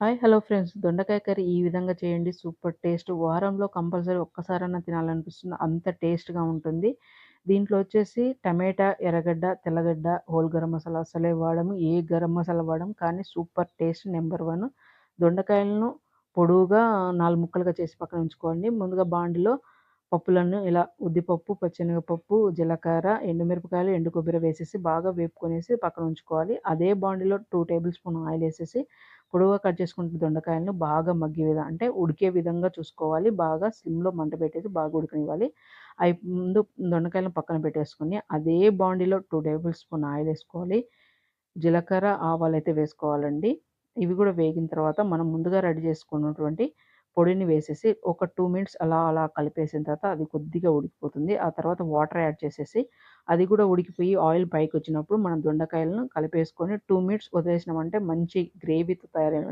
Hi hello friends. దొండకాయ curry ఈ విధంగా చేయండి. Super taste. వారంలో కంపల్సరీ ఒక్కసారన్నా తినాలనిపిస్తుంది. అంత టేస్ట్గా ఉంటుంది. దీంట్లో వచ్చేసి టమాటా ఎర్రగడ్డ తెల్లగడ్డ హోల్ గరం మసాలా అసలే వాడము. ఏ గరం మసాలా వాడము. కానీ సూపర్ టేస్ట్ నెంబర్ వన్. దొండకాయలను పొడువుగా నాలుగు ముక్కలుగా చేసి పక్కన ఉంచుకోండి. ముందుగా బాండిలో పప్పులను ఇలా ఉద్దిపప్పు పచ్చెనగపప్పు జీలకర్ర ఎండుమిరపకాయలు ఎండు కొబ్బరి వేసేసి బాగా వేపుకొనేసి పక్కన ఉంచుకోవాలి. అదే బాండిలో టూ టేబుల్ స్పూన్ ఆయిల్ వేసేసి పొడవుగా కట్ చేసుకుంటున్న దొండకాయలను బాగా మగ్గే విధంగా అంటే ఉడికే విధంగా చూసుకోవాలి. బాగా స్లిమ్లో మంట పెట్టేసి బాగా ఉడకనివ్వాలి. అవి ముందు దొండకాయలను పక్కన పెట్టేసుకొని అదే బాండీలో టూ టేబుల్ స్పూన్ ఆయిల్ వేసుకోవాలి. జీలకర్ర ఆవాలు అయితే వేసుకోవాలండి. ఇవి కూడా వేగిన తర్వాత మనం ముందుగా రెడీ చేసుకున్నటువంటి పొడిని వేసేసి ఒక టూ మినిట్స్ అలా అలా కలిపేసిన తర్వాత అది కొద్దిగా ఉడికిపోతుంది. ఆ తర్వాత వాటర్ యాడ్ చేసేసి అది కూడా ఉడికిపోయి ఆయిల్ పైకి వచ్చినప్పుడు మనం దొండకాయలను కలిపేసుకొని టూ మినిట్స్ వదిలేసినామంటే మంచి గ్రేవీతో తయారైన